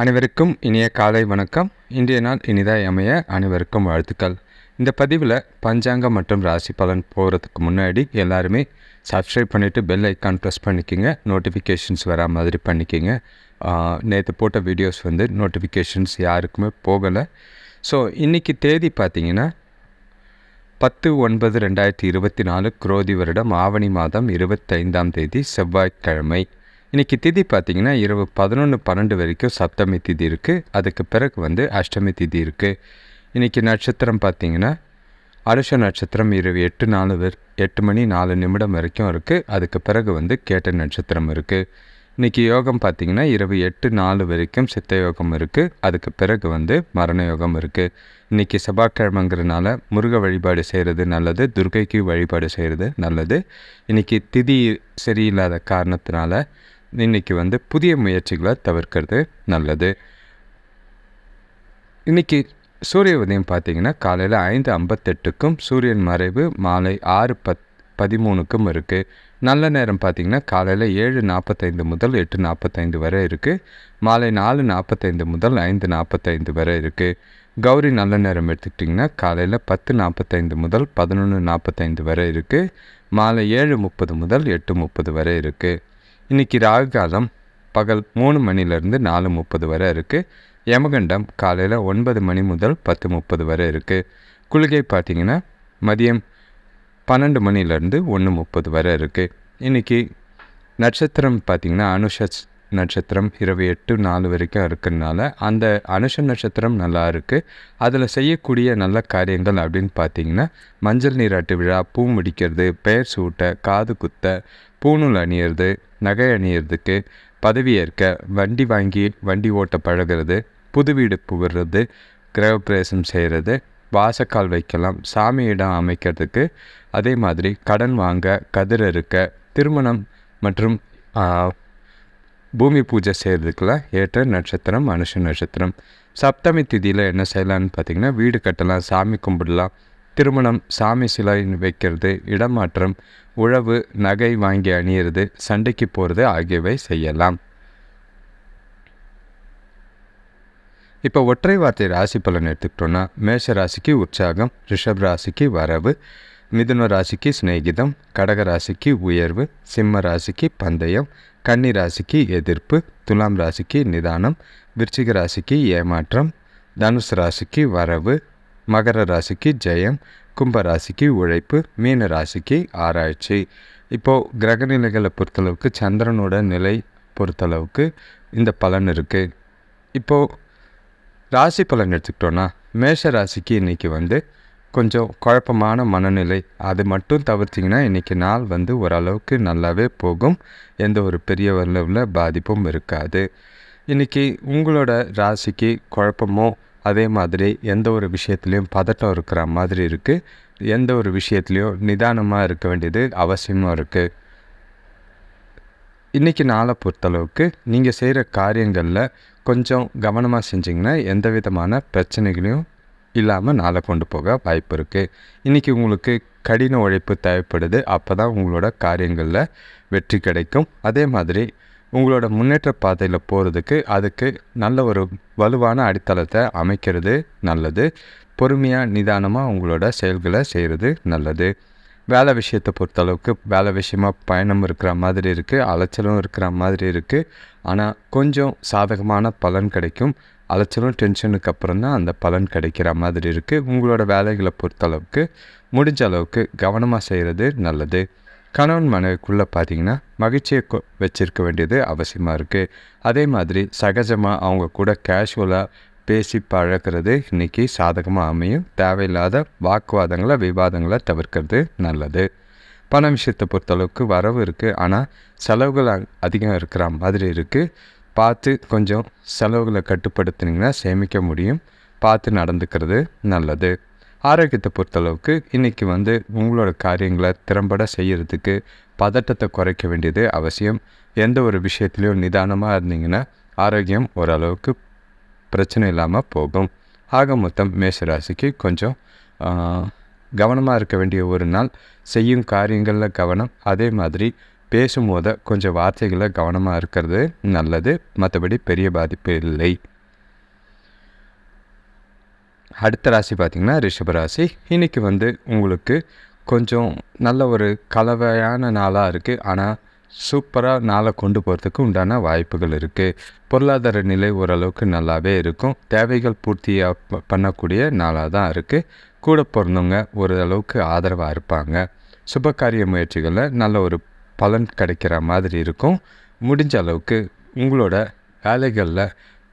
அனைவருக்கும் இனிய காலை வணக்கம். இன்றைய நாள் இனிதாய் அமைய அனைவருக்கும் வாழ்த்துக்கள். இந்த பதிவில் பஞ்சாங்கம் மற்றும் ராசி பலன் போகிறதுக்கு முன்னாடி எல்லாருமே சப்ஸ்கிரைப் பண்ணிவிட்டு பெல் ஐக்கான் ப்ரெஸ் பண்ணிக்கோங்க. நோட்டிஃபிகேஷன்ஸ் வரா மாதிரி பண்ணிக்கோங்க. நேற்று போட்ட வீடியோஸ் வந்து நோட்டிஃபிகேஷன்ஸ் யாருக்குமே போகலை. ஸோ இன்றைக்கி தேதி பார்த்தீங்கன்னா பத்து ஒன்பது ரெண்டாயிரத்தி இருபத்தி நாலு குரோதி வருடம். ஆவணி மாதம் இருபத்தைந்தாம் தேதி செவ்வாய்க்கிழமை. இன்றைக்கி திதி பார்த்திங்கன்னா இரவு பதினொன்று பன்னெண்டு வரைக்கும் சப்தமி திதி இருக்குது அதுக்கு பிறகு வந்து அஷ்டமி திதி இருக்குது இன்றைக்கி நட்சத்திரம் பார்த்திங்கன்னா அனுஷ நட்சத்திரம் இரவு எட்டு நாலு வர் எட்டு மணி நாலு நிமிடம் வரைக்கும் இருக்குது அதுக்கு பிறகு வந்து கேட்ட நட்சத்திரம் இருக்குது இன்றைக்கி யோகம் பார்த்திங்கன்னா இரவு எட்டு நாலு வரைக்கும் சித்த யோகம் இருக்குது அதுக்கு பிறகு வந்து மரண யோகம் இருக்குது இன்றைக்கி செவ்வாய்க்கிழமைங்கிறனால முருக வழிபாடு செய்கிறது நல்லது துர்கைக்கு வழிபாடு செய்கிறது நல்லது. இன்றைக்கி திதி சரியில்லாத காரணத்தினால இன்றைக்கி வந்து புதிய முயற்சிகளை தவிர்க்கிறது நல்லது. இன்றைக்கி சூரிய உதயம் பார்த்திங்கன்னா காலையில் ஐந்து ஐம்பத்தெட்டுக்கும் சூரியன் மறைவு மாலை ஆறு பத் பதிமூணுக்கும் இருக்குது நல்ல நேரம் பார்த்திங்கன்னா காலையில் ஏழு நாற்பத்தைந்து முதல் எட்டு நாற்பத்தைந்து வரை இருக்குது மாலை நாலு நாற்பத்தைந்து முதல் ஐந்து நாற்பத்தைந்து வரை இருக்குது கௌரி நல்ல நேரம் எடுத்துக்கிட்டிங்கன்னா காலையில் பத்து நாற்பத்தைந்து முதல் பதினொன்று நாற்பத்தைந்து வரை இருக்குது மாலை ஏழு முப்பது முதல் எட்டு முப்பது வரை இருக்குது இன்றைக்கி ராகு காலம் பகல் மூணு மணிலேருந்து நாலு முப்பது வரை இருக்குது யமகண்டம் காலையில் ஒன்பது மணி முதல் பத்து முப்பது வரை இருக்குது குளிகை பார்த்திங்கன்னா மதியம் பன்னெண்டு மணிலேருந்து ஒன்று முப்பது வரை இருக்குது இன்றைக்கி நட்சத்திரம் பார்த்திங்கன்னா அனுஷ நட்சத்திரம் இரவு எட்டு நாலு வரைக்கும் இருக்கிறதுனால அந்த அனுஷ நட்சத்திரம் நல்லா இருக்குது அதில் செய்யக்கூடிய நல்ல காரியங்கள் அப்படின்னு பார்த்தீங்கன்னா மஞ்சள் நீராட்டு விழா பூ முடிக்கிறது பெயர் சூட்ட காது குத்த பூணூல் அணியிறது நகை அணியிறதுக்கு பதவி ஏற்க வண்டி வாங்கி வண்டி ஓட்ட பழகிறது புது வீடு புகுறது கிரகப்பிரவேசம் செய்கிறது வாசக்கால் வைக்கலாம் சாமி இடம் அமைக்கிறதுக்கு அதே மாதிரி கடன் வாங்க கதிர் இருக்க திருமணம் மற்றும் பூமி பூஜை செய்கிறதுக்கெல்லாம் ஏற்ற நட்சத்திரம் மனுஷ நட்சத்திரம். சப்தமி திதியில் என்ன செய்யலான்னு பார்த்தீங்கன்னா வீடு கட்டலாம் சாமி கும்பிடலாம் திருமணம் சாமி சிலை வைக்கிறது இடமாற்றம் உழவு நகை வாங்கி அணியிறது சண்டைக்கு போகிறது ஆகியவை செய்யலாம். இப்போ ஒற்றை வார்த்தை ராசி பலன் எடுத்துக்கிட்டோன்னா மேஷ ராசிக்கு உற்சாகம் ரிஷப் ராசிக்கு வரவு மிதுன ராசிக்கு சிநேகிதம் கடக ராசிக்கு உயர்வு சிம்ம ராசிக்கு பந்தயம் கன்னி ராசிக்கு எதிர்ப்பு துலாம் ராசிக்கு நிதானம் விருச்சிக ராசிக்கு ஏமாற்றம் தனுசு ராசிக்கு வரவு மகர ராசிக்கு ஜெயம் கும்பராசிக்கு உழைப்பு மீன ராசிக்கு ஆராய்ச்சி. இப்போது கிரகநிலைகளை பொறுத்தளவுக்கு சந்திரனோட நிலை பொறுத்தளவுக்கு இந்த பலன் இருக்குது இப்போது ராசி பலன் எடுத்துக்கிட்டோன்னா மேஷ ராசிக்கு இன்றைக்கி வந்து கொஞ்சம் குழப்பமான மனநிலை. அது மட்டும் தவிர்த்திங்கன்னா இன்றைக்கி நாள் வந்து ஓரளவுக்கு நல்லாவே போகும். எந்த ஒரு பெரிய அளவில் பாதிப்பும் இருக்காது. இன்றைக்கி உங்களோட ராசிக்கு குழப்பமோ அதே மாதிரி எந்த ஒரு விஷயத்துலேயும் பதட்டம் இருக்கிற மாதிரி இருக்குது எந்த ஒரு விஷயத்துலேயும் நிதானமாக இருக்க வேண்டியது அவசியமாக இருக்குது இன்றைக்கி நாளை பொறுத்தளவுக்கு நீங்கள் செய்கிற காரியங்களில் கொஞ்சம் கவனமாக செஞ்சிங்கன்னா எந்த விதமான பிரச்சனைகளையும் இல்லாமல் நாளை கொண்டு போக வாய்ப்பு இருக்குது இன்றைக்கி உங்களுக்கு கடின உழைப்பு தேவைப்படுது. அப்போ தான் உங்களோட காரியங்களில் வெற்றி கிடைக்கும். அதே மாதிரி உங்களோட முன்னேற்ற பாதையில் போகிறதுக்கு அதுக்கு நல்ல ஒரு வலுவான அடித்தளத்தை அமைக்கிறது நல்லது. பொறுமையாக நிதானமாக உங்களோட செயல்களை செய்கிறது நல்லது. வேலை விஷயத்தை பொறுத்தளவுக்கு வேலை விஷயமாக பயணம் இருக்கிற மாதிரி இருக்குது அலைச்சலும் இருக்கிற மாதிரி இருக்குது ஆனால் கொஞ்சம் சாதகமான பலன் கிடைக்கும். அலைச்சலும் டென்ஷனுக்கு அப்புறம் தான் அந்த பலன் கிடைக்கிற மாதிரி இருக்குது உங்களோட வேலைகளை பொறுத்தளவுக்கு முடிஞ்ச அளவுக்கு கவனமாக செய்கிறது நல்லது. கணவன் மனைவிக்குள்ளே பார்த்தீங்கன்னா மகிழ்ச்சியை வச்சிருக்க வேண்டியது அவசியமாக இருக்குது அதே மாதிரி சகஜமாக அவங்க கூட கேஷுவலாக பேசி பழகிறது இன்றைக்கி சாதகமாக அமையும். தேவையில்லாத வாக்குவாதங்களை விவாதங்களை தவிர்க்கிறது நல்லது. பண விஷயத்தை பொறுத்தளவுக்கு வரவு இருக்குது ஆனால் செலவுகள் அதிகம் இருக்கிற மாதிரி இருக்குது பார்த்து கொஞ்சம் செலவுகளை கட்டுப்படுத்தினீங்கன்னா சேமிக்க முடியும். பார்த்து நடந்துக்கிறது நல்லது. ஆரோக்கியத்தை பொறுத்தளவுக்கு இன்றைக்கி வந்து உங்களோட காரியங்களை திறம்பட செய்கிறதுக்கு பதட்டத்தை குறைக்க வேண்டியது அவசியம். எந்த ஒரு விஷயத்துலையும் நிதானமாக இருந்தீங்கன்னா ஆரோக்கியம் ஓரளவுக்கு பிரச்சனை இல்லாமல் போகும். ஆக மொத்தம் மேசராசிக்கு கொஞ்சம் கவனமாக இருக்க வேண்டிய ஒரு நாள். செய்யும் காரியங்களில் கவனம் அதே மாதிரி பேசும்போது கொஞ்சம் வார்த்தைகளை கவனமாக இருக்கிறது நல்லது. மற்றபடி பெரிய பாதிப்பு இல்லை. அடுத்த ராசி பார்த்திங்கன்னா ரிஷபராசி இன்றைக்கி வந்து உங்களுக்கு கொஞ்சம் நல்ல ஒரு கலவையான நாளாக இருக்குது ஆனால் சூப்பராக நாளை கொண்டு போகிறதுக்கு உண்டான வாய்ப்புகள் இருக்குது பொருளாதார நிலை ஓரளவுக்கு நல்லாவே இருக்கும். தேவைகள் பூர்த்தியாக பண்ணக்கூடிய நாளாக தான் இருக்குது கூட பிறந்தவங்க ஓரளவுக்கு ஆதரவாக இருப்பாங்க. சுபகாரிய முயற்சிகளில் நல்ல ஒரு பலன் கிடைக்கிற மாதிரி இருக்கும். முடிஞ்ச அளவுக்கு உங்களோட வேலைகளில்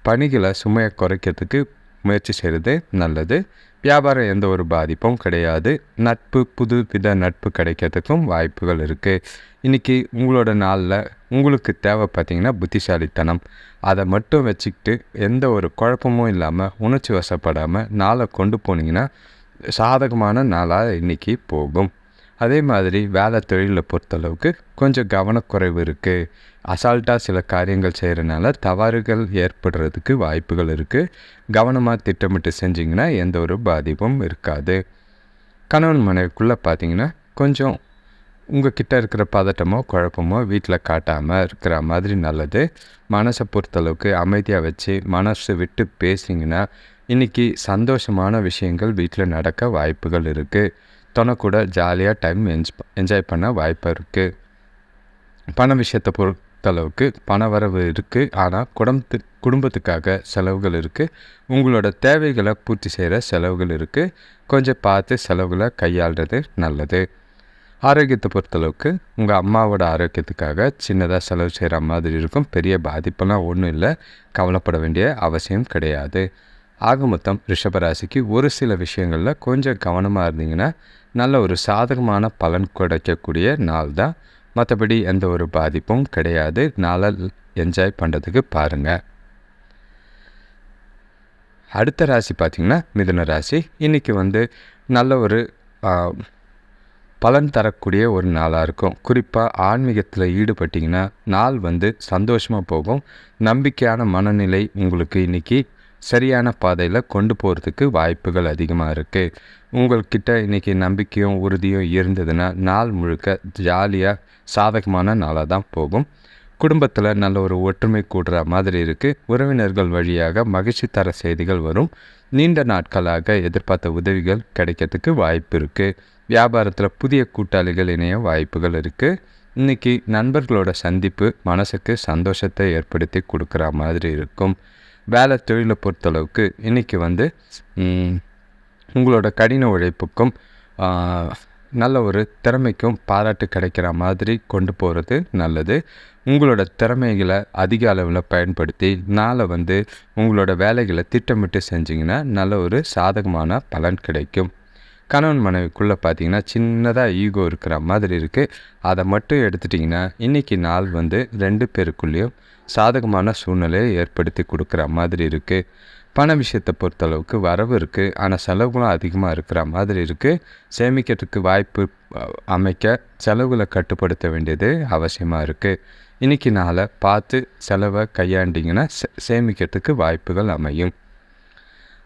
பணிகளை சுமையை குறைக்கிறதுக்கு முயற்சி செய்கிறது நல்லது. வியாபாரம் எந்த ஒரு பாதிப்பும் கிடையாது. நட்பு புது வித நட்பு கிடைக்கிறதுக்கும் வாய்ப்புகள் இருக்குது இன்றைக்கி உங்களோட நாளில் உங்களுக்கு தேவை பார்த்திங்கன்னா புத்திசாலித்தனம். அதை மட்டும் வச்சுக்கிட்டு எந்த ஒரு குழப்பமும் இல்லாமல் உணர்ச்சி வசப்படாமல் நாளை கொண்டு போனீங்கன்னா சாதகமான நாளாக இன்றைக்கி போகும். அதே மாதிரி வேலை தொழிலை பொறுத்தளவுக்கு கொஞ்சம் கவனக்குறைவு இருக்குது அசால்ட்டாக சில காரியங்கள் செய்கிறனால தவறுகள் ஏற்படுறதுக்கு வாய்ப்புகள் இருக்குது கவனமாக திட்டமிட்டு செஞ்சிங்கன்னா எந்த ஒரு பாதிப்பும் இருக்காது. கணவன் மனைவிக்குள்ளே பார்த்தீங்கன்னா கொஞ்சம் உங்கள் கிட்டே இருக்கிற பதட்டமோ குழப்பமோ வீட்டில் காட்டாமல் இருக்கிற மாதிரி நல்லது. மனசை பொறுத்தளவுக்கு அமைதியாக வச்சு மனசு விட்டு பேசிங்கன்னா இன்றைக்கி சந்தோஷமான விஷயங்கள் வீட்டில் நடக்க வாய்ப்புகள் இருக்குது துணை கூட ஜாலியாக டைம் என்ஜ் என்ஜாய் பண்ண வாய்ப்பு இருக்குது பண விஷயத்தை பொறு பொறுத்தளவுக்கு பண வரவு இருக்குது ஆனால் குடும்பத்து குடும்பத்துக்காக செலவுகள் இருக்குது உங்களோட தேவைகளை பூர்த்தி செய்கிற செலவுகள் இருக்குது கொஞ்சம் பார்த்து செலவுகளை கையாளுறது நல்லது. ஆரோக்கியத்தை பொறுத்தளவுக்கு உங்கள் அம்மாவோட ஆரோக்கியத்துக்காக சின்னதாக செலவு செய்கிற மாதிரி இருக்கும். பெரிய பாதிப்பெல்லாம் ஒன்றும் இல்லை. கவலைப்பட வேண்டிய அவசியம் கிடையாது. ஆக மொத்தம் ரிஷபராசிக்கு ஒரு சில விஷயங்களில் கொஞ்சம் கவனமாக இருந்தீங்கன்னா நல்ல ஒரு சாதகமான பலன் கிடைக்கக்கூடிய நாள் தான் மற்றபடி எந்த ஒரு பாதிப்பும் கிடையாது. நாளை என்ஜாய் பண்ணுறதுக்கு பாருங்கள் அடுத்த ராசி பார்த்திங்கன்னா மிதுன ராசி. இன்றைக்கி வந்து நல்ல ஒரு பலன் தரக்கூடிய ஒரு நாளாக இருக்கும். குறிப்பாக ஆன்மீகத்தில் ஈடுபட்டிங்கன்னா நாள் வந்து சந்தோஷமாக போகும். நம்பிக்கையான மனநிலை உங்களுக்கு இன்றைக்கி சரியான பாதையில் கொண்டு போகிறதுக்கு வாய்ப்புகள் அதிகமாக இருக்குது உங்கள்கிட்ட இன்றைக்கி நம்பிக்கையும் உறுதியும் இருந்ததுன்னா நாள் முழுக்க ஜாலியாக சாதகமான நாளாக தான் போகும். குடும்பத்தில் நல்ல ஒரு ஒற்றுமை கூடுற மாதிரி இருக்குது உறவினர்கள் வழியாக மகிழ்ச்சி தர செய்திகள் வரும். நீண்ட நாட்களாக எதிர்பார்த்த உதவிகள் கிடைக்கிறதுக்கு வாய்ப்பு இருக்குது வியாபாரத்தில் புதிய கூட்டாளிகள் இணைய வாய்ப்புகள் இருக்குது இன்றைக்கி நண்பர்களோட சந்திப்பு மனசுக்கு சந்தோஷத்தை ஏற்படுத்தி கொடுக்குற மாதிரி இருக்கும். வேலை தொழிலை பொறுத்தளவுக்கு இன்றைக்கி வந்து உங்களோட கடின உழைப்புக்கும் நல்ல ஒரு திறமைக்கும் பாராட்டு கிடைக்கிற மாதிரி கொண்டு போகிறது நல்லது. உங்களோட திறமைகளை அதிக அளவில் பயன்படுத்தி நாளை வந்து உங்களோட வேலைகளை திட்டமிட்டு செஞ்சிங்கன்னா நல்ல ஒரு சாதகமான பலன் கிடைக்கும். கணவன் மனைவிக்குள்ளே பார்த்தீங்கன்னா சின்னதாக ஈகோ இருக்கிற மாதிரி இருக்குது அதை மட்டும் எடுத்துட்டிங்கன்னா இன்றைக்கி நாள் வந்து ரெண்டு பேருக்குள்ளேயும் சாதகமான சூழ்நிலையை ஏற்படுத்தி கொடுக்குற மாதிரி இருக்குது பண விஷயத்தை பொறுத்தளவுக்கு வரவு இருக்குது ஆனால் செலவுகளும் அதிகமாக இருக்கிற மாதிரி இருக்குது சேமிக்கிறதுக்கு வாய்ப்பு அமைக்க செலவுகளை கட்டுப்படுத்த வேண்டியது அவசியமாக இருக்குது இன்றைக்கி நாளை பார்த்து செலவை கையாண்டிங்கன்னா சேமிக்கிறதுக்கு வாய்ப்புகள் அமையும்.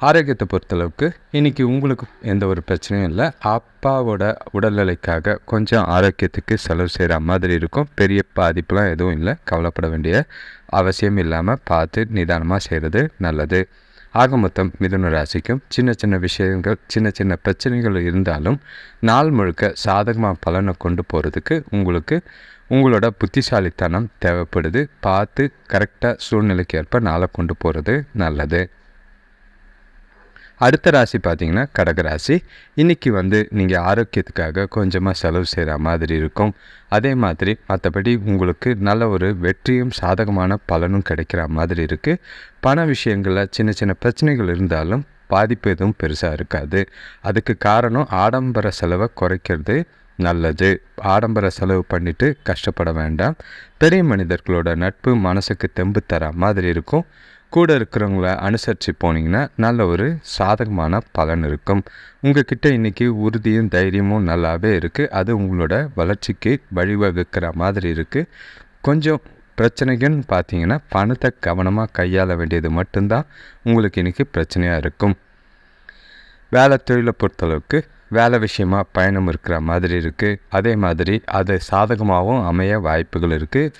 ஆரோக்கியத்தை பொறுத்தளவுக்கு இன்றைக்கி உங்களுக்கு எந்த ஒரு பிரச்சனையும் இல்லை. அப்பாவோட உடல்நிலைக்காக கொஞ்சம் ஆரோக்கியத்துக்கு செலவு செய்கிற மாதிரி இருக்கும். பெரிய பாதிப்புலாம் எதுவும் இல்லை. கவலைப்பட வேண்டிய அவசியம் இல்லாமல் பார்த்து நிதானமாக செய்கிறது நல்லது. ஆக மொத்தம் மிதுன ராசிக்கும் சின்ன சின்ன விஷயங்கள் சின்ன சின்ன பிரச்சனைகள் இருந்தாலும் நாள் முழுக்க சாதகமாக பலனை கொண்டு போகிறதுக்கு உங்களுக்கு உங்களோட புத்திசாலித்தனம் தேவைப்படுது. பார்த்து கரெக்டாக சூழ்நிலைக்கு ஏற்ப நாளை கொண்டு போகிறது நல்லது. அடுத்த ராசி பார்த்தீங்கன்னா கடகராசி இன்றைக்கி வந்து நீங்கள் ஆரோக்கியத்துக்காக கொஞ்சமாக செலவு செய்கிற மாதிரி இருக்கும். அதே மாதிரி மற்றபடி உங்களுக்கு நல்ல ஒரு வெற்றியும் சாதகமான பலனும் கிடைக்கிற மாதிரி இருக்குது பண விஷயங்களில் சின்ன சின்ன பிரச்சனைகள் இருந்தாலும் பாதிப்பு எதுவும் பெருசாக இருக்காது. அதுக்கு காரணம் ஆடம்பர செலவை குறைக்கிறது நல்லது. ஆடம்பர செலவு பண்ணிவிட்டு கஷ்டப்பட வேண்டாம். பெரிய மனிதர்களோட நட்பு மனசுக்கு தெம்பு தர மாதிரி இருக்கும். கூட இருக்கிறவங்கள அனுசரித்து போனீங்கன்னா நல்ல ஒரு சாதகமான பலன் இருக்கும். உங்ககிட்ட இன்றைக்கி உறுதியும் தைரியமும் நல்லாவே இருக்குது அது உங்களோட வளர்ச்சிக்கு வழிவகுக்கிற மாதிரி இருக்குது கொஞ்சம் பிரச்சனைகள்னு பார்த்தீங்கன்னா பணத்தை கவனமாக கையாள வேண்டியது மட்டும்தான் உங்களுக்கு இன்றைக்கி பிரச்சனையாக இருக்கும். வேலை தொழிலை பொறுத்தளவுக்கு வேலை விஷயமா பயணம் இருக்கிற மாதிரி இருக்குது அதே மாதிரி அது சாதகமாகவும் அமைய வாய்ப்புகள் இருக்குது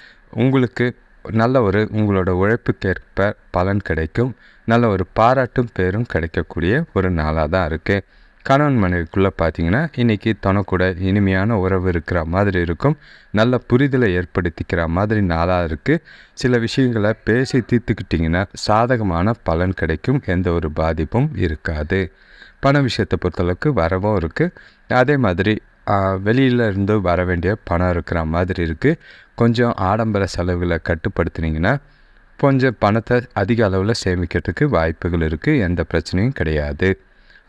உங்களுக்கு நல்ல ஒரு உங்களோட உழைப்புக்கேற்ப பலன் கிடைக்கும். நல்ல ஒரு பாராட்டும் பேரும் கிடைக்கக்கூடிய ஒரு நாளாக தான் இருக்குது கணவன் மனைவிக்குள்ளே பார்த்தீங்கன்னா இன்றைக்கி தனக்கூட இனிமையான உறவு இருக்கிற மாதிரி இருக்கும். நல்ல புரிதலை ஏற்படுத்திக்கிற மாதிரி நாளாக இருக்குது சில விஷயங்களை பேசி தீர்த்துக்கிட்டிங்கன்னா சாதகமான பலன் கிடைக்கும். எந்த ஒரு பாதிப்பும் இருக்காது. பண விஷயத்தை பொறுத்தளவுக்கு வரவும் இருக்குது அதே மாதிரி வெளியில் இருந்து வர வேண்டிய பணம் இருக்கிற மாதிரி இருக்குது கொஞ்சம் ஆடம்பர செலவுகளை கட்டுப்படுத்துனீங்கன்னா கொஞ்சம் பணத்தை அதிக அளவில் சேமிக்கிறதுக்கு வாய்ப்புகள் இருக்குது எந்த பிரச்சனையும் கிடையாது.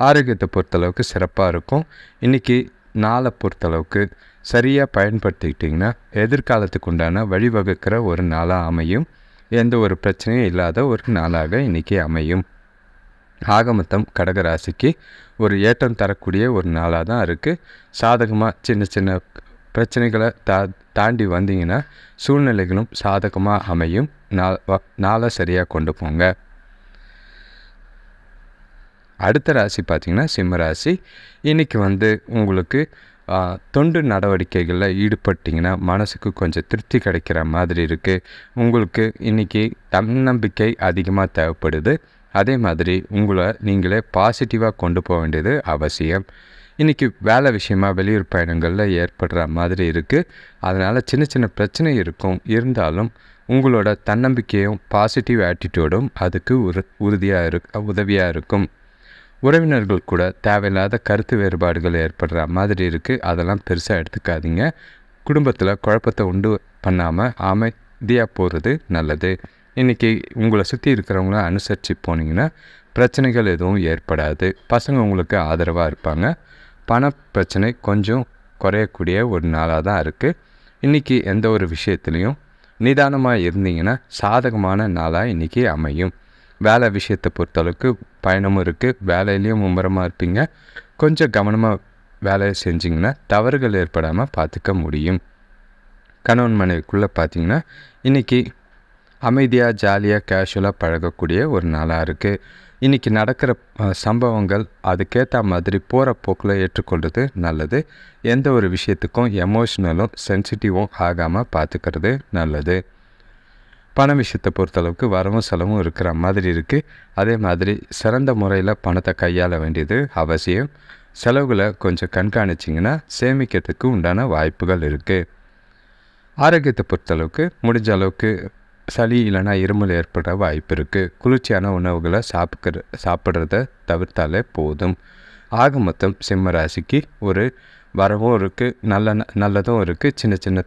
ஆரோக்கியத்தை பொறுத்தளவுக்கு சிறப்பாக இருக்கும். இன்றைக்கி நாளை பொறுத்தளவுக்கு சரியாக பயன்படுத்திக்கிட்டிங்கன்னா எதிர்காலத்துக்கு உண்டான வழிவகுக்கிற ஒரு நாளாக அமையும். எந்த ஒரு பிரச்சனையும் இல்லாத ஒரு நாளாக இன்றைக்கி அமையும். ஆகமத்தம் கடகராசிக்கு ஒரு ஏற்றம் தரக்கூடிய ஒரு நாளாக தான் இருக்குது. சாதகமாக சின்ன சின்ன பிரச்சனைகளை தா தாண்டி வந்தீங்கன்னா சூழ்நிலைகளும் சாதகமாக அமையும். நாள் நாளை சரியாக கொண்டு போங்க. அடுத்த ராசி பார்த்திங்கன்னா சிம்ம ராசி. இன்றைக்கி வந்து உங்களுக்கு தொண்டு நடவடிக்கைகளில் ஈடுபட்டிங்கன்னா மனசுக்கு கொஞ்சம் திருப்தி கிடைக்கிற மாதிரி இருக்குது. உங்களுக்கு இன்றைக்கி தன்னம்பிக்கை அதிகமாக தேவைப்படுது. அதே மாதிரி உங்களை நீங்களே பாசிட்டிவாக கொண்டு போக வேண்டியது அவசியம். இன்றைக்கி வேலை விஷயமாக வெளியூர் பயணங்களில் ஏற்படுற மாதிரி இருக்குது அதனால் சின்ன சின்ன பிரச்சனை இருக்கும். இருந்தாலும் உங்களோட தன்னம்பிக்கையும் பாசிட்டிவ் ஆட்டிடியூடும் அதுக்கு உரு உறுதியாக இரு உதவியாக இருக்கும். உறவினர்கள் கூட தேவையில்லாத கருத்து வேறுபாடுகள் ஏற்படுற மாதிரி இருக்குது அதெல்லாம் பெருசாக எடுத்துக்காதீங்க. குடும்பத்தில் குழப்பத்தை உண்டு பண்ணாமல் அமைதியாக போகிறது நல்லது. இன்றைக்கி உங்களை சுற்றி இருக்கிறவங்கள அனுசரித்து போனீங்கன்னா பிரச்சனைகள் எதுவும் ஏற்படாது. பசங்க உங்களுக்கு ஆதரவாக இருப்பாங்க. பண பிரச்சனை கொஞ்சம் குறையக்கூடிய ஒரு நாளாக தான் இருக்குது இன்றைக்கி எந்த ஒரு விஷயத்துலையும் நிதானமாக இருந்தீங்கன்னா சாதகமான நாளாக இன்றைக்கி அமையும். வேலை விஷயத்தை பொறுத்தளவுக்கு பயணமும் இருக்குது வேலையிலையும் மும்முரமாக இருப்பீங்க. கொஞ்சம் கவனமாக வேலையை செஞ்சிங்கன்னா தவறுகள் ஏற்படாமல் பார்த்துக்க முடியும். கணவன் மனைவிக்குள்ளே பார்த்தீங்கன்னா இன்றைக்கி அமைதியாக ஜாலியாக கேஷுவலாக பழகக்கூடிய ஒரு நாளாக இருக்குது இன்றைக்கி நடக்கிற சம்பவங்கள் அதுக்கேற்ற மாதிரி போகிற போக்கில் ஏற்றுக்கொள்வது நல்லது. எந்த ஒரு விஷயத்துக்கும் எமோஷ்னலும் சென்சிட்டிவும் ஆகாமல் பார்த்துக்கிறது நல்லது. பண விஷயத்தை பொறுத்தளவுக்கு வரவும் செலவும் இருக்கிற மாதிரி இருக்குது அதே மாதிரி சிறந்த முறையில் பணத்தை கையாள வேண்டியது அவசியம். செலவுகளை கொஞ்சம் கண்காணிச்சிங்கன்னா சேமிக்கிறதுக்கு உண்டான வாய்ப்புகள் இருக்குது ஆரோக்கியத்தை பொறுத்தளவுக்கு முடிஞ்ச அளவுக்கு சளி இல்லைனா இருமல் ஏற்பட வாய்ப்பு இருக்குது குளிர்ச்சியான உணவுகளை சாப்பிட்ற சாப்பிட்றத தவிர்த்தாலே போதும். ஆக மொத்தம் சிம்ம ராசிக்கு ஒரு வரவும் இருக்குது நல்ல நல்லதும் இருக்குது சின்ன சின்ன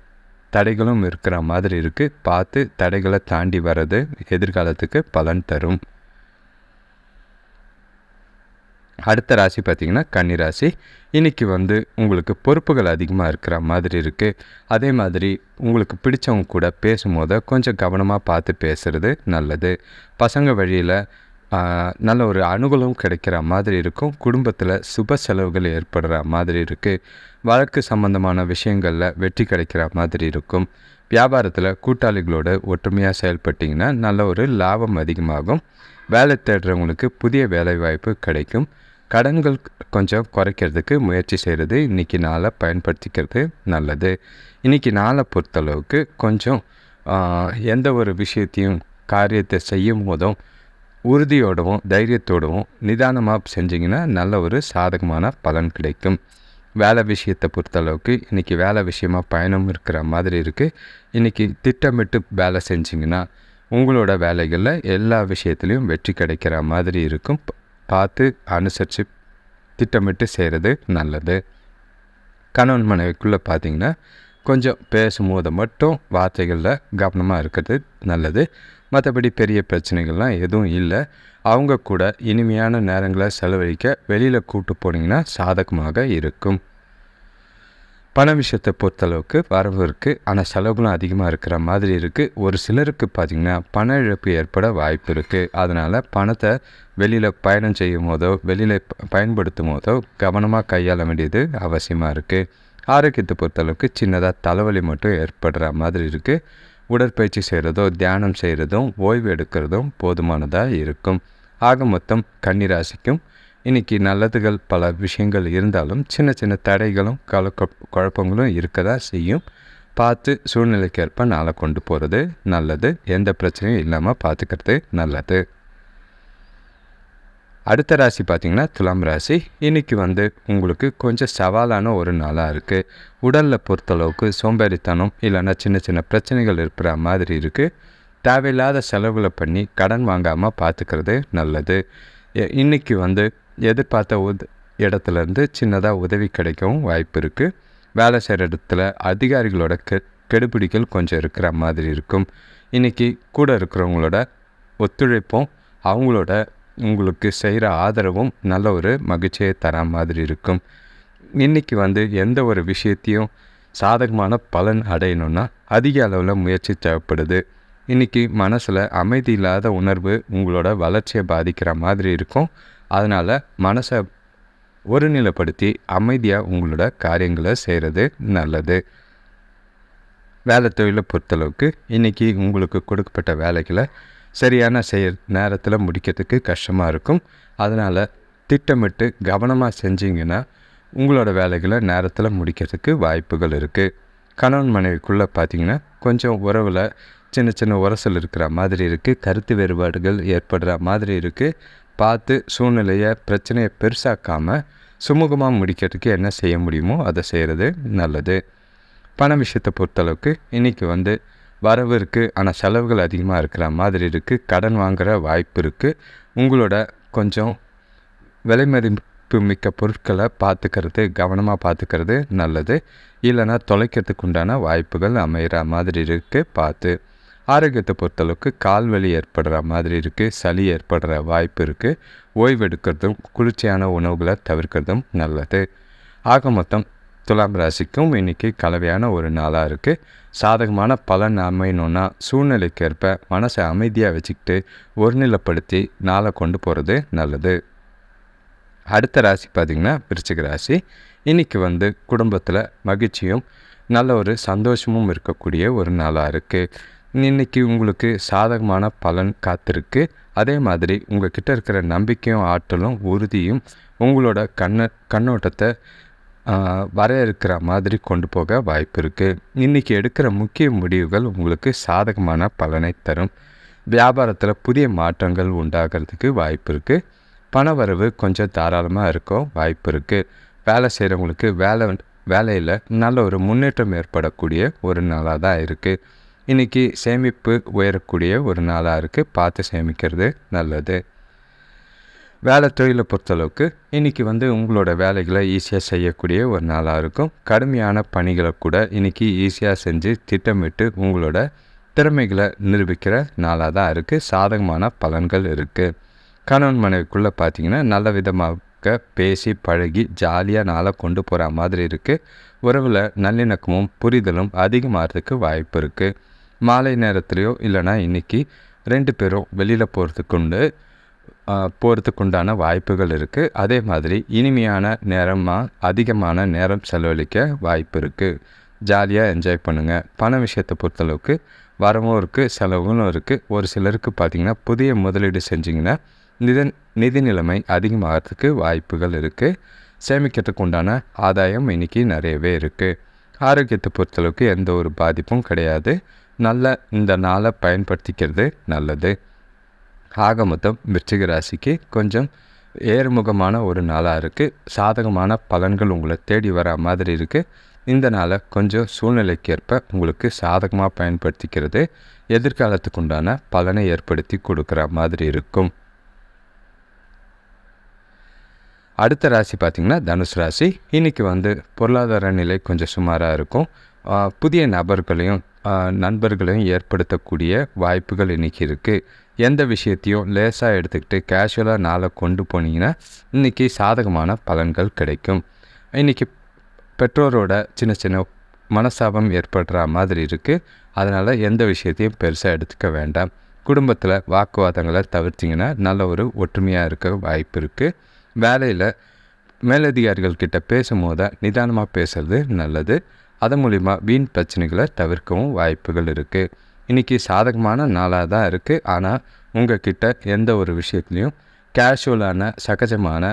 தடைகளும் இருக்கிற மாதிரி இருக்குது பார்த்து தடைகளை தாண்டி வர்றது எதிர்காலத்துக்கு பலன் தரும். அடுத்த ராசி பார்த்திங்கன்னா கன்னி ராசி. இன்றைக்கி வந்து உங்களுக்கு பொறுப்புகள் அதிகமாக இருக்கிற மாதிரி இருக்குது அதே மாதிரி உங்களுக்கு பிடிச்சவங்க கூட பேசும்போது கொஞ்சம் கவனமாக பார்த்து பேசுகிறது நல்லது. பசங்க வழியில் நல்ல ஒரு அனுகூலம் கிடைக்கிற மாதிரி இருக்கும். குடும்பத்தில் சுப செலவுகள் ஏற்படுற மாதிரி இருக்குது வழக்கு சம்பந்தமான விஷயங்களில் வெற்றி கிடைக்கிற மாதிரி இருக்கும். வியாபாரத்தில் கூட்டாளிகளோட ஒற்றுமையாக செயல்பட்டிங்கன்னா நல்ல ஒரு லாபம் அதிகமாகும். வேலை தேடுறவங்களுக்கு புதிய வேலை வாய்ப்பு கிடைக்கும். கடன்கள் கொஞ்சம் குறைக்கிறதுக்கு முயற்சி செய்கிறது இன்றைக்கி நாளை பயன்படுத்திக்கிறது நல்லது. இன்றைக்கி நாளை பொறுத்தளவுக்கு கொஞ்சம் எந்த ஒரு விஷயத்தையும் காரியத்தை செய்யும் போதும் உறுதியோடவும் தைரியத்தோடவும் நிதானமாக செஞ்சிங்கன்னா நல்ல ஒரு சாதகமான பலன் கிடைக்கும். வேலை விஷயத்தை பொறுத்தளவுக்கு இன்றைக்கி வேலை விஷயமாக பயணம் இருக்கிற மாதிரி இருக்குது இன்றைக்கி திட்டமிட்டு வேலை செஞ்சிங்கன்னா உங்களோட வேலைகளில் எல்லா விஷயத்துலேயும் வெற்றி கிடைக்கிற மாதிரி இருக்கும். பார்த்து அனுசரித்து திட்டமிட்டு செய்கிறது நல்லது. கணவன் மனைவிக்குள்ளே பார்த்தீங்கன்னா கொஞ்சம் பேசும்போது மட்டும் வார்த்தைகளில் கவனமாக இருக்கிறது நல்லது. மற்றபடி பெரிய பிரச்சனைகள்லாம் எதுவும் இல்லை. அவங்க கூட இனிமையான நேரங்களை செலவழிக்க வெளியில் கூப்பிட்டு போனீங்கன்னா சாதகமாக இருக்கும். பண விஷயத்தை பொறுத்தளவுக்கு வரவு இருக்குது ஆனால் செலவுகளும் அதிகமாக இருக்கிற மாதிரி இருக்குது ஒரு சிலருக்கு பார்த்திங்கன்னா பண இழப்பு ஏற்பட வாய்ப்பு இருக்குது அதனால் பணத்தை வெளியில் பயணம் செய்யும் போதோ வெளியில் பயன்படுத்தும் போதோ கவனமாக கையாள வேண்டியது அவசியமாக இருக்குது ஆரோக்கியத்தை பொறுத்தளவுக்கு சின்னதாக தலைவலி மட்டும் ஏற்படுற மாதிரி இருக்குது உடற்பயிற்சி செய்கிறதோ தியானம் செய்கிறதும் ஓய்வு எடுக்கிறதும் போதுமானதாக இருக்கும். ஆக மொத்தம் கன்னிராசிக்கும் இன்றைக்கி நல்லதுகள் பல விஷயங்கள் இருந்தாலும் சின்ன சின்ன தடைகளும் கலக்க குழப்பங்களும் இருக்க தான் செய்யும். பார்த்து சூழ்நிலைக்கேற்ப நாளை கொண்டு போகிறது நல்லது. எந்த பிரச்சனையும் இல்லாமல் பார்த்துக்கிறது நல்லது. அடுத்த ராசி பார்த்திங்கன்னா துலாம் ராசி. இன்றைக்கி வந்து உங்களுக்கு கொஞ்சம் சவாலான ஒரு நாளாக இருக்குது உடலில் பொறுத்தளவுக்கு சோம்பேறித்தனம் இல்லைன்னா சின்ன சின்ன பிரச்சனைகள் இருக்கிற மாதிரி இருக்குது தேவையில்லாத செலவுகளை பண்ணி கடன் வாங்காமல் பார்த்துக்கிறது நல்லது. இன்றைக்கி வந்து எதிர்பார்த்த உத இடத்துலேருந்து சின்னதாக உதவி கிடைக்கவும் வாய்ப்பு இருக்குது வேலை செய்கிற இடத்துல அதிகாரிகளோட கெ கெடுபிடிகள் கொஞ்சம் இருக்கிற மாதிரி இருக்கும். இன்றைக்கி கூட இருக்கிறவங்களோட ஒத்துழைப்பும் அவங்களோட உங்களுக்கு செய்கிற ஆதரவும் நல்ல ஒரு மகிழ்ச்சியை தர மாதிரி இருக்கும். இன்றைக்கி வந்து எந்த ஒரு விஷயத்தையும் சாதகமான பலன் அடையணும்னா அதிக அளவில் முயற்சி தேவைப்படுது. இன்றைக்கி மனசில் அமைதி இல்லாத உணர்வு உங்களோட வளர்ச்சியை பாதிக்கிற மாதிரி இருக்கும். அதனால் மனசை ஒருநிலைப்படுத்தி அமைதியாக உங்களோட காரியங்களை செய்கிறது நல்லது. வேலை தொழிலை பொறுத்தளவுக்கு இன்றைக்கி உங்களுக்கு கொடுக்கப்பட்ட வேலைகளை சரியான செய்ய நேரத்தில் முடிக்கிறதுக்கு கஷ்டமாக இருக்கும். அதனால் திட்டமிட்டு கவனமாக செஞ்சிங்கன்னா உங்களோட வேலைகளை நேரத்தில் முடிக்கிறதுக்கு வாய்ப்புகள் இருக்குது கணவன் மனைவிக்குள்ளே பார்த்திங்கன்னா கொஞ்சம் உறவில் சின்ன சின்ன உரசல் இருக்கிற மாதிரி இருக்குது கருத்து வேறுபாடுகள் ஏற்படுற மாதிரி இருக்குது பார்த்து சூழ்நிலையை பிரச்சனையை பெருசாக்காமல் சுமூகமாக முடிக்கிறதுக்கு என்ன செய்ய முடியுமோ அதை செய்கிறது நல்லது. பண விஷயத்தை பொறுத்தளவுக்கு இன்றைக்கி வந்து வரவு இருக்குது ஆனால் செலவுகள் அதிகமாக இருக்கிற மாதிரி இருக்குது கடன் வாங்குகிற வாய்ப்பு இருக்குது உங்களோட கொஞ்சம் விலை மதிப்பு மிக்க பொருட்களை பார்த்துக்கிறது கவனமாக பார்த்துக்கிறது நல்லது. இல்லைனா தொலைக்கிறதுக்கு உண்டான வாய்ப்புகள் அமைகிற மாதிரி இருக்குது பார்த்து. ஆரோக்கியத்தை பொறுத்தளவுக்கு கால் வலி ஏற்படுற மாதிரி இருக்குது சளி ஏற்படுற வாய்ப்பு இருக்குது ஓய்வெடுக்கிறதும் குளிர்ச்சியான உணவுகளை தவிர்க்கிறதும் நல்லது. ஆக மொத்தம் துலாம் ராசிக்கும் இன்றைக்கி கலவையான ஒரு நாளாக இருக்குது சாதகமான பலன் அமையணுன்னா சூழ்நிலைக்கேற்ப மனசை அமைதியாக வச்சுக்கிட்டு ஒருநிலைப்படுத்தி நாளை கொண்டு போகிறது நல்லது. அடுத்த ராசி பார்த்திங்கன்னா விருச்சிக ராசி. இன்றைக்கி வந்து குடும்பத்தில் மகிழ்ச்சியும் நல்ல ஒரு சந்தோஷமும் இருக்கக்கூடிய ஒரு நாளாக இருக்குது இன்றைக்கி உங்களுக்கு சாதகமான பலன் காத்திருக்கு. அதே மாதிரி உங்கள் கிட்ட இருக்கிற நம்பிக்கையும் ஆற்றலும் உறுதியும் உங்களோட கண்ண கண்ணோட்டத்தை வரையறுக்கிற மாதிரி கொண்டு போக வாய்ப்பு இருக்குது இன்றைக்கி எடுக்கிற முக்கிய முடிவுகள் உங்களுக்கு சாதகமான பலனை தரும். வியாபாரத்தில் புதிய மாற்றங்கள் உண்டாகிறதுக்கு வாய்ப்பு இருக்குது பணவரவு கொஞ்சம் தாராளமாக இருக்கும் வாய்ப்பு இருக்குது வேலை செய்கிறவங்களுக்கு வேலை வேலையில் நல்ல ஒரு முன்னேற்றம் ஏற்படக்கூடிய ஒரு நாளாக தான் இருக்குது இன்றைக்கி சேமிப்பு உயரக்கூடிய ஒரு நாளாக இருக்குது பார்த்து சேமிக்கிறது நல்லது. வேலை தொழிலை பொறுத்தளவுக்கு இன்றைக்கி வந்து உங்களோட வேலைகளை ஈஸியாக செய்யக்கூடிய ஒரு நாளாக இருக்கும். கடுமையான பணிகளை கூட இன்றைக்கி ஈஸியாக செஞ்சு திட்டமிட்டு உங்களோட திறமைகளை நிரூபிக்கிற நாளாக தான் இருக்குது சாதகமான பலன்கள் இருக்குது கணவன் மனைவிக்குள்ளே பார்த்திங்கன்னா நல்ல விதமாக பேசி பழகி ஜாலியாக நாளாக கொண்டு போகிற மாதிரி இருக்குது உறவில் நல்லிணக்கமும் புரிதலும் அதிகமாகிறதுக்கு வாய்ப்பு இருக்குது மாலை நேரத்துலையோ இல்லைனா இன்றைக்கி ரெண்டு பேரும் வெளியில் போகிறதுக்குண்டு போகிறதுக்குண்டான வாய்ப்புகள் இருக்குது அதே மாதிரி இனிமையான நேரமாக அதிகமான நேரம் செலவழிக்க வாய்ப்பு இருக்குது ஜாலியாக என்ஜாய் பண்ணுங்கள் பண விஷயத்தை பொறுத்தளவுக்கு வரவும் இருக்குது செலவும் இருக்குது ஒரு சிலருக்கு பார்த்திங்கன்னா புதிய முதலீடு செஞ்சிங்கன்னா நிதி நிதி நிலைமை அதிகமாகிறதுக்கு வாய்ப்புகள் இருக்குது சேமிக்கிறதுக்கு உண்டான ஆதாயம் இன்றைக்கி நிறையவே இருக்குது ஆரோக்கியத்தை பொறுத்தளவுக்கு எந்த ஒரு பாதிப்பும் கிடையாது. நல்ல இந்த நாளை பயன்படுத்திக்கிறது நல்லது. ஆக மொத்தம் விருச்சிக ராசிக்கு கொஞ்சம் ஏறுமுகமான ஒரு நாளாக இருக்குது சாதகமான பலன்கள் உங்களை தேடி வர மாதிரி இருக்குது இந்த நாளை கொஞ்சம் சூழ்நிலைக்கேற்ப உங்களுக்கு சாதகமாக பயன்படுத்திக்கிறது. எதிர்காலத்துக்கு உண்டான பலனை ஏற்படுத்தி கொடுக்குற மாதிரி இருக்கும். அடுத்த ராசி பார்த்திங்கன்னா தனுஷ் ராசி. இன்றைக்கி வந்து பொருளாதார நிலை கொஞ்சம் சுமாராக இருக்கும். புதிய நபர்களையும் நண்பர்களையும் ஏற்படுத்தக்கூடிய வாய்ப்புகள் இன்றைக்கி இருக்குது எந்த விஷயத்தையும் லேசாக எடுத்துக்கிட்டு கேஷுவலாக நாளை கொண்டு போனீங்கன்னா இன்றைக்கி சாதகமான பலன்கள் கிடைக்கும். இன்றைக்கி பெற்றோரோட சின்ன சின்ன மனசாபம் ஏற்படுற மாதிரி இருக்குது அதனால் எந்த விஷயத்தையும் பெருசாக எடுத்துக்க வேண்டாம். குடும்பத்தில் வாக்குவாதங்களை தவிர்த்திங்கன்னா நல்ல ஒரு ஒற்றுமையாக இருக்க வாய்ப்பு இருக்குது வேலையில் மேலதிகாரிகள் கிட்ட பேசும்போது நிதானமாக பேசுகிறது நல்லது. அதன் மூலிமா வீண் பிரச்சனைகளை தவிர்க்கவும் வாய்ப்புகள் இருக்குது இன்றைக்கி சாதகமான நாளாக தான் இருக்குது ஆனால் உங்கள் கிட்ட எந்த ஒரு விஷயத்துலையும் கேஷுவலான சகஜமான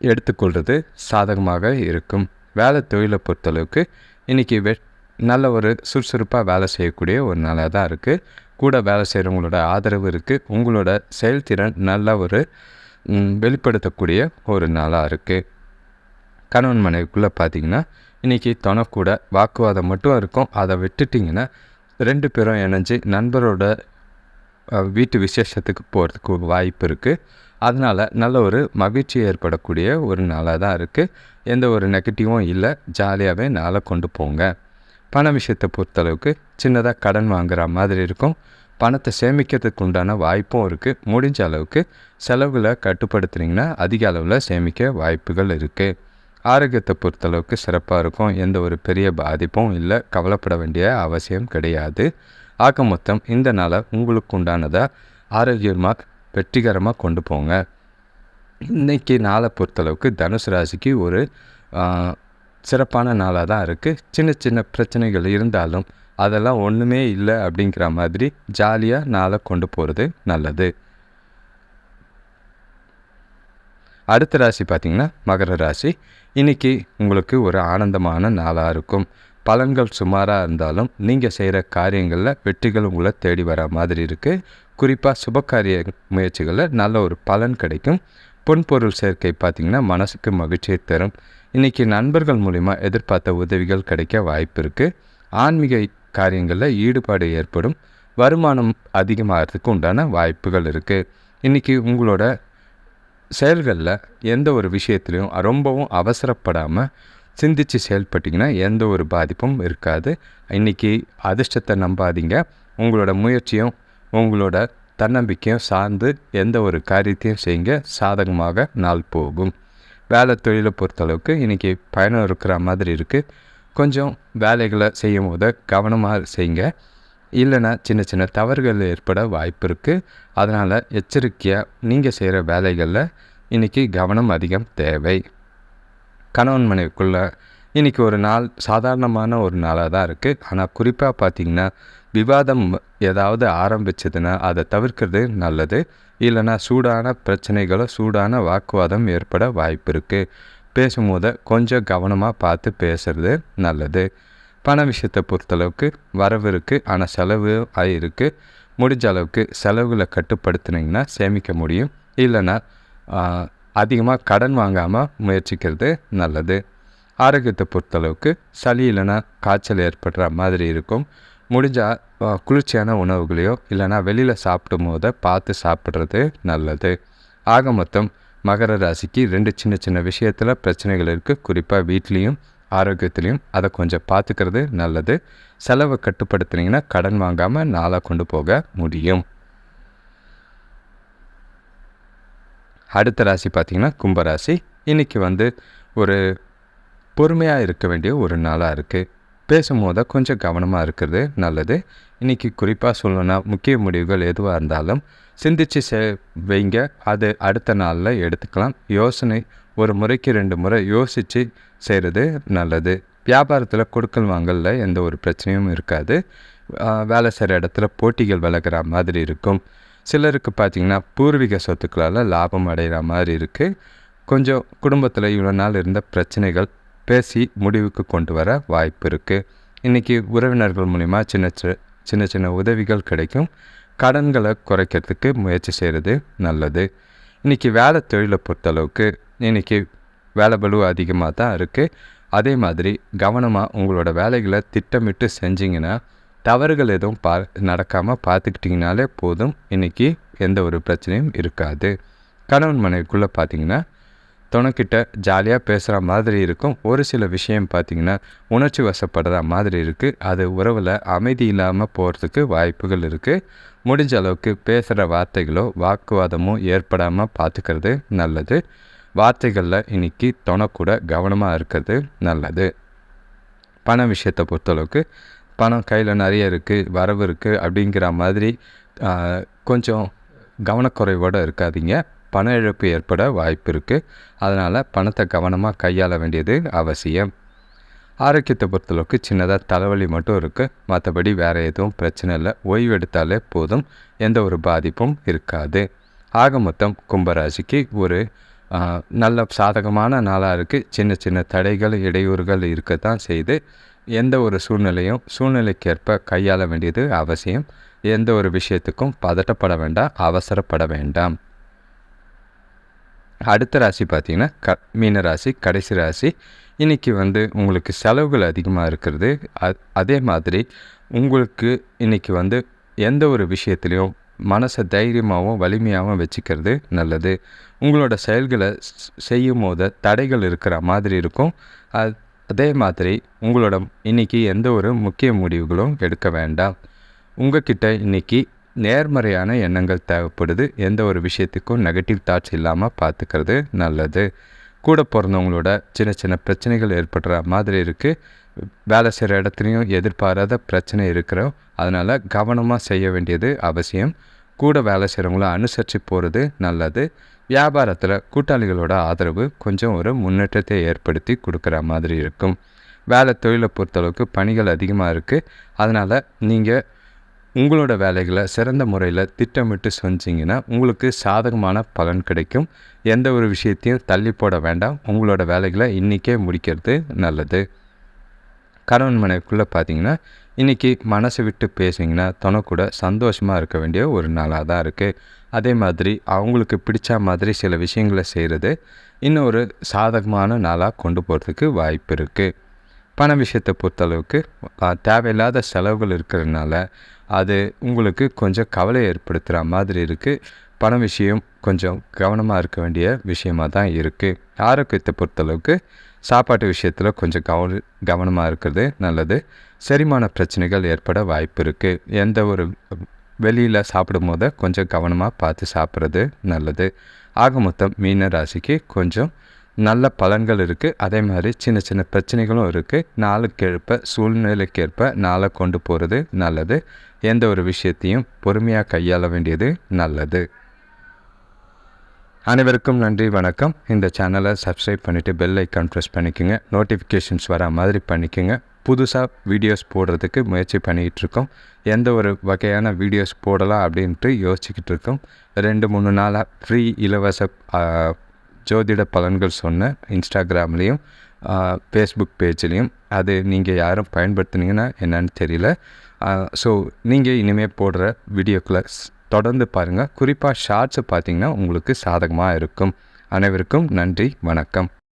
எடுத்துக்கொள்வது சாதகமாக இருக்கும். வேலை தொழிலை பொறுத்தளவுக்கு இன்றைக்கி வெ நல்ல ஒரு சுறுசுறுப்பாக வேலை செய்யக்கூடிய ஒரு நாளாக தான் இருக்குது கூட வேலை செய்கிறவங்களோட ஆதரவு இருக்குது உங்களோட செயல்திறன் நல்ல ஒரு வெளிப்படுத்தக்கூடிய ஒரு நாளாக இருக்குது கணவன் மனைவிக்குள்ளே பார்த்தீங்கன்னா இன்றைக்கி கூட வாக்குவாதம் மட்டும் இருக்கும். அதை விட்டுட்டிங்கன்னா ரெண்டு பேரும் இணைஞ்சு நண்பரோட வீட்டு விசேஷத்துக்கு போகிறதுக்கு வாய்ப்பு இருக்குது அதனால் நல்ல ஒரு மகிழ்ச்சி ஏற்படக்கூடிய ஒரு நாளாக தான் இருக்குது எந்த ஒரு நெகட்டிவும் இல்லை. ஜாலியாகவே நாளை கொண்டு போங்க. பண விஷயத்தை பொறுத்தளவுக்கு சின்னதாக கடன் வாங்குகிற மாதிரி இருக்கும். பணத்தை சேமிக்கிறதுக்கு உண்டான வாய்ப்பும் இருக்குது முடிஞ்ச அளவுக்கு செலவுகளை கட்டுப்படுத்துனீங்கன்னா அதிக அளவில் சேமிக்க வாய்ப்புகள் இருக்குது ஆரோக்கியத்தை பொறுத்தளவுக்கு சிறப்பாக இருக்கும். எந்த ஒரு பெரிய பாதிப்பும் இல்லை. கவலைப்பட வேண்டிய அவசியம் கிடையாது. ஆக மொத்தம் இந்த நாளை உங்களுக்கு உண்டானதை ஆரோக்கியமாக வெற்றிகரமாக கொண்டு போங்க. இன்றைக்கி நாளை பொறுத்தளவுக்கு தனுசு ராசிக்கு ஒரு சிறப்பான நாளாக தான் இருக்குது சின்ன சின்ன பிரச்சனைகள் இருந்தாலும் அதெல்லாம் ஒன்றுமே இல்லை அப்படிங்கிற மாதிரி ஜாலியாக நாளை கொண்டு போகிறது நல்லது. அடுத்த ராசி பார்த்திங்கன்னா மகர ராசி. இன்னைக்கு உங்களுக்கு ஒரு ஆனந்தமான நாளாக இருக்கும். பலன்கள் சுமாராக இருந்தாலும் நீங்கள் செய்கிற காரியங்களில் வெற்றிகள் உங்களை தேடி வர மாதிரி இருக்குது குறிப்பாக சுபகாரிய முயற்சிகளில் நல்ல ஒரு பலன் கிடைக்கும். பொன்பொருள் சேர்க்கை பார்த்திங்கன்னா மனசுக்கு மகிழ்ச்சியை தரும். இன்றைக்கி நண்பர்கள் மூலிமா எதிர்பார்த்த உதவிகள் கிடைக்க வாய்ப்பு இருக்குது ஆன்மீக காரியங்களில் ஈடுபாடு ஏற்படும். வருமானம் அதிகமாகிறதுக்கு உண்டான வாய்ப்புகள் இருக்குது இன்றைக்கி உங்களோட செயல்களில் எந்த ஒரு விஷயத்துலையும் ரொம்பவும் அவசரப்படாமல் சிந்திச்சு செயல்பட்டிங்கன்னா எந்த ஒரு பாதிப்பும் இருக்காது. இன்றைக்கி அதிர்ஷ்டத்தை நம்பாதீங்க. உங்களோட முயற்சியும் உங்களோட தன்னம்பிக்கையும் சார்ந்து எந்த ஒரு காரியத்தையும் செய்யுங்க. சாதகமாக நாள் போகும். வேலை தொழிலை பொறுத்தளவுக்கு இன்றைக்கி பயணம் இருக்கிற மாதிரி இருக்குது கொஞ்சம் வேலைகளை செய்யும் போது கவனமாக செய்யுங்க. இல்லைன்னா சின்ன சின்ன தவறுகள் ஏற்பட வாய்ப்பு இருக்குது அதனால் எச்சரிக்கையாக நீங்கள் செய்கிற வேலைகளில் இன்றைக்கி கவனம் அதிகம் தேவை. கணவன் மனைவிக்குள்ளே இன்றைக்கி ஒரு நாள் சாதாரணமான ஒரு நாளாக தான் இருக்குது ஆனால் குறிப்பாக பார்த்தீங்கன்னா விவாதம் ஏதாவது ஆரம்பிச்சதுன்னா அதை தவிர்க்கிறது நல்லது. இல்லைன்னா சூடான பிரச்சனைகளோ சூடான வாக்குவாதம் ஏற்பட வாய்ப்பு இருக்குது பேசும்போது கொஞ்சம் கவனமாக பார்த்து பேசுறது நல்லது. பண விஷயத்தை பொறுத்தளவுக்கு வரவு இருக்குது ஆனால் செலவு ஆகிருக்கு முடிஞ்ச அளவுக்கு செலவுகளை கட்டுப்படுத்துனீங்கன்னா சேமிக்க முடியும். இல்லைன்னா அதிகமாக கடன் வாங்காமல் முயற்சிக்கிறது நல்லது. ஆரோக்கியத்தை பொறுத்தளவுக்கு சளி இல்லைன்னா காய்ச்சல் ஏற்படுற மாதிரி இருக்கும். முடிஞ்சால் குளிர்ச்சியான உணவுகளையோ இல்லைன்னா வெளியில் சாப்பிடும் போதை பார்த்து சாப்பிட்றது நல்லது. ஆக மொத்தம் மகர ராசிக்கு ரெண்டு சின்ன சின்ன விஷயத்தில் பிரச்சனைகள் இருக்குது குறிப்பாக வீட்லேயும் ஆரோக்கியத்துலேயும் அதை கொஞ்சம் பார்த்துக்கிறது நல்லது. செலவை கட்டுப்படுத்துனீங்கன்னா கடன் வாங்காமல் நாளாக கொண்டு போக முடியும். அடுத்த ராசி பார்த்திங்கன்னா கும்பராசி. இன்றைக்கி வந்து ஒரு பொறுமையாக இருக்க வேண்டிய ஒரு நாளாக இருக்குது பேசும்போது கொஞ்சம் கவனமாக இருக்கிறது நல்லது. இன்றைக்கி குறிப்பாக சொல்லணும்னா முக்கிய முடிவுகள் எதுவாக இருந்தாலும் சிந்திச்சு செ வைங்க. அது அடுத்த நாளில் எடுத்துக்கலாம். யோசனை ஒரு முறைக்கு ரெண்டு முறை யோசித்து செய்கிறது நல்லது. வியாபாரத்தில் கொடுக்கல் வாங்கலில் எந்த ஒரு பிரச்சனையும் இருக்காது. வேலை செய்கிற இடத்துல போட்டிகள் விலகிற மாதிரி இருக்கும். சிலருக்கு பார்த்திங்கன்னா பூர்வீக சொத்துக்களால் லாபம் அடைகிற மாதிரி இருக்குது கொஞ்சம் குடும்பத்தில் இவ்வளோ நாள் இருந்த பிரச்சனைகள் பேசி முடிவுக்கு கொண்டு வர வாய்ப்பு இருக்குது இன்றைக்கி உறவினர்கள் மூலிமா சின்ன சின்ன சின்ன உதவிகள் கிடைக்கும். கடன்களை குறைக்கிறதுக்கு முயற்சி செய்கிறது நல்லது. இன்றைக்கி வேலை தொழிலை பொறுத்தளவுக்கு இன்றைக்கி வேலை பளு அதிகமாக தான் இருக்குது அதே மாதிரி கவனமாக உங்களோட வேலைகளை திட்டமிட்டு செஞ்சிங்கன்னா தவறுகள் எதுவும் பா நடக்காமல் பார்த்துக்கிட்டிங்கனாலே போதும். இன்றைக்கி எந்த ஒரு பிரச்சனையும் இருக்காது. கணவன் மனைவிக்குள்ளே பார்த்தீங்கன்னா துணைக்கிட்ட ஜாலியாக பேசுகிற மாதிரி இருக்கும். ஒரு சில விஷயம் பார்த்தீங்கன்னா உணர்ச்சி வசப்படுற மாதிரி இருக்குது அது உறவில் அமைதி இல்லாமல் போகிறதுக்கு வாய்ப்புகள் இருக்குது முடிஞ்ச அளவுக்கு பேசுகிற வார்த்தைகளோ வாக்குவாதமோ ஏற்படாமல் பார்த்துக்கிறது நல்லது. வார்த்தைகளில் இன்னைக்கு துணைக்கூட கவனமாக இருக்கிறது நல்லது. பண விஷயத்தை பொறுத்தளவுக்கு பணம் கையில் நிறைய இருக்குது வரவு இருக்குது அப்படிங்கிற மாதிரி கொஞ்சம் கவனக்குறைவோடு இருக்காதீங்க. பண இழப்பு ஏற்பட வாய்ப்பு இருக்குது அதனால் பணத்தை கவனமாக கையாள வேண்டியது அவசியம். ஆரோக்கியத்தை பொறுத்தளவுக்கு சின்னதாக தலைவலி மட்டும் இருக்குது மற்றபடி வேறு எதுவும் பிரச்சனை இல்லை. ஓய்வு எடுத்தாலே போதும். எந்த ஒரு பாதிப்பும் இருக்காது. ஆக மொத்தம் கும்பராசிக்கு ஒரு நல்ல சாதகமான நாளாக இருக்குது சின்ன சின்ன தடைகள் இடையூறுகள் இருக்கத்தான் செய்து எந்த ஒரு சூழ்நிலையும் சூழ்நிலைக்கேற்ப கையாள வேண்டியது அவசியம். எந்த ஒரு விஷயத்துக்கும் பதட்டப்பட வேண்டாம் அவசரப்பட வேண்டாம். அடுத்த ராசி பார்த்தீங்கன்னா க மீன ராசி கடைசி ராசி. இன்றைக்கி வந்து உங்களுக்கு செலவுகள் அதிகமாக இருக்கிறது. அதே மாதிரி உங்களுக்கு இன்றைக்கி வந்து எந்த ஒரு விஷயத்துலையும் மனசை தைரியமாகவும் வலிமையாகவும் வச்சுக்கிறது நல்லது. உங்களோட செயல்களை செய்யும் போது தடைகள் இருக்கிற மாதிரி இருக்கும். அதே மாதிரி உங்களோட இன்றைக்கி எந்த ஒரு முக்கிய முடிவுகளும் எடுக்க வேண்டாம். உங்ககிட்ட இன்னைக்கு நேர்மறையான எண்ணங்கள் தேவைப்படுது. எந்த ஒரு விஷயத்துக்கும் நெகட்டிவ் தாட்ஸ் இல்லாமல் பார்த்துக்கிறது நல்லது. கூட பிறந்தவங்களோட சின்ன சின்ன பிரச்சனைகள் ஏற்படுற மாதிரி இருக்குது வேலை செய்கிற இடத்துலையும் எதிர்பாராத பிரச்சனை இருக்கிறோம். அதனால் கவனமாக செய்ய வேண்டியது அவசியம். கூட வேலை செய்கிறவங்கள அனுசரித்து போகிறது நல்லது. வியாபாரத்தில் கூட்டாளிகளோட ஆதரவு கொஞ்சம் ஒரு முன்னேற்றத்தை ஏற்படுத்தி கொடுக்குற மாதிரி இருக்கும். வேலை தொழிலை பொறுத்தளவுக்கு பணிகள் அதிகமாக இருக்குது அதனால் நீங்கள் உங்களோட வேலைகளை சிறந்த முறையில் திட்டமிட்டு செஞ்சிங்கன்னா உங்களுக்கு சாதகமான பலன் கிடைக்கும். எந்த ஒரு விஷயத்தையும் தள்ளி போட வேண்டாம். உங்களோட வேலைகளை இன்றைக்கே முடிக்கிறது நல்லது. கணவன் மனைவிக்குள்ளே பார்த்தீங்கன்னா இன்றைக்கி மனசு விட்டு பேசிங்கன்னா தனக்கூட சந்தோஷமாக இருக்க வேண்டிய ஒரு நாளாக தான் இருக்குது அதே மாதிரி அவங்களுக்கு பிடிச்ச மாதிரி சில விஷயங்களை செய்கிறது இன்னொரு சாதகமான நாளாக கொண்டு போகிறதுக்கு வாய்ப்பு இருக்குது பண விஷயத்தை பொறுத்தளவுக்கு தேவையில்லாத செலவுகள் இருக்கிறதுனால அது உங்களுக்கு கொஞ்சம் கவலை ஏற்படுத்துகிற மாதிரி இருக்குது பண விஷயம் கொஞ்சம் கவனமாக இருக்க வேண்டிய விஷயமா தான் இருக்குது ஆரோக்கியத்தை பொறுத்தளவுக்கு சாப்பாட்டு விஷயத்தில் கொஞ்சம் கவன கவனமாக இருக்கிறது நல்லது. செரிமான பிரச்சனைகள் ஏற்பட வாய்ப்பு இருக்குது எந்த ஒரு வெளியில் சாப்பிடும் போது கொஞ்சம் கவனமாக பார்த்து சாப்பிட்றது நல்லது. ஆக மொத்தம் மீன ராசிக்கு கொஞ்சம் நல்ல பலன்கள் இருக்குது அதே மாதிரி சின்ன சின்ன பிரச்சனைகளும் இருக்குது நாளுக்கு சூழ்நிலைக்கேற்ப நாளை கொண்டு போகிறது நல்லது. எந்த ஒரு விஷயத்தையும் பொறுமையாக கையாள வேண்டியது நல்லது. அனைவருக்கும் நன்றி வணக்கம். இந்த சேனலை சப்ஸ்கிரைப் பண்ணிவிட்டு பெல் ஐக்கான் ப்ரெஸ் பண்ணிக்கோங்க. நோட்டிஃபிகேஷன்ஸ் வர மாதிரி பண்ணிக்கோங்க. புதுசாக வீடியோஸ் போடுறதுக்கு முயற்சி பண்ணிக்கிட்டு இருக்கோம் எந்த ஒரு வகையான வீடியோஸ் போடலாம் அப்படின்ட்டு யோசிச்சுக்கிட்டு இருக்கோம் ரெண்டு மூணு நாளாக ஃப்ரீ இலவச ஜோதிட பலன்கள் சொன்ன இன்ஸ்டாகிராம்லேயும் ஃபேஸ்புக் பேஜ்லேயும் அது நீங்கள் யாரும் பயன்படுத்துனீங்கன்னா என்னன்னு தெரியல. ஸோ நீங்கள் இனிமேல் போடுற வீடியோக்களை தொடர்ந்து பாருங்கள் குறிப்பாக ஷார்ட்ஸை பார்த்தீங்கன்னா உங்களுக்கு சாதகமாக இருக்கும். அனைவருக்கும் நன்றி வணக்கம்.